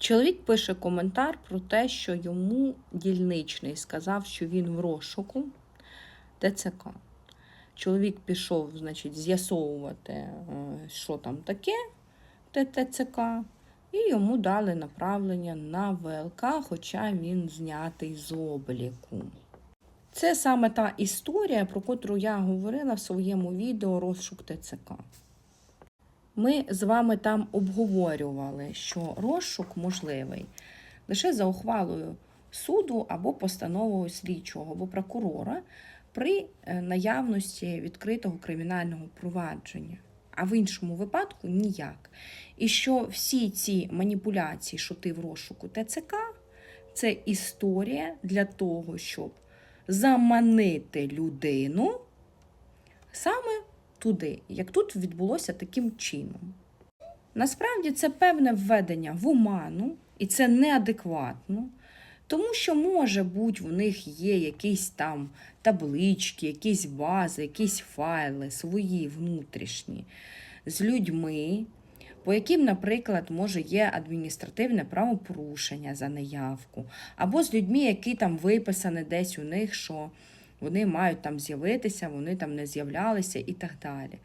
Чоловік пише коментар про те, що йому дільничний сказав, що він в розшуку ТЦК. Чоловік пішов, значить, з'ясовувати, е, що там таке те ТЦК, і йому дали направлення на ВЛК, хоча він знятий з обліку. Це саме та історія, про котру я говорила в своєму відео Розшук ТЦК. Ми з вами там обговорювали, що розшук можливий лише за ухвалою суду або постановою слідчого або прокурора при е, наявності відкритого кримінального провадження. А в іншому випадку ніяк. І що всі ці маніпуляції, що ти в розшуку ТЦК, це історія для того, щоб заманити людину саме туди, як тут відбулося таким чином. Насправді це певне введення в оману, і це неадекватно, тому що, може бути, в них є якісь там таблички, якісь бази, якісь файли свої внутрішні з людьми, по яким, наприклад, може є адміністративне правопорушення за неявку, або з людьми, які там виписані десь у них, що вони мають там з'явитися, вони там не з'являлися і так далі.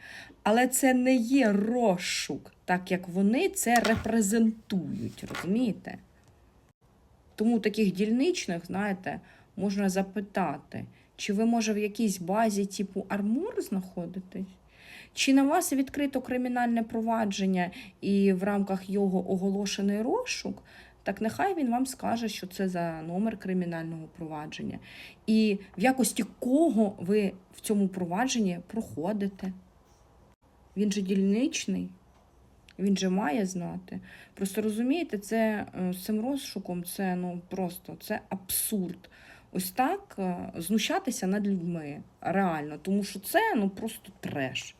Але це не є розшук, так як вони це репрезентують, розумієте? Тому таких дільничних, знаєте, можна запитати, чи ви, може, в якійсь базі типу армур знаходитесь? Чи на вас відкрито кримінальне провадження і в рамках його оголошений розшук? Так нехай він вам скаже, що це за номер кримінального провадження. І в якості кого ви в цьому провадженні проходите. Він же дільничний, він же має знати. Просто розумієте, це е, з цим розшуком це ну просто це абсурд. Ось так е, знущатися над людьми реально, тому що це ну просто треш.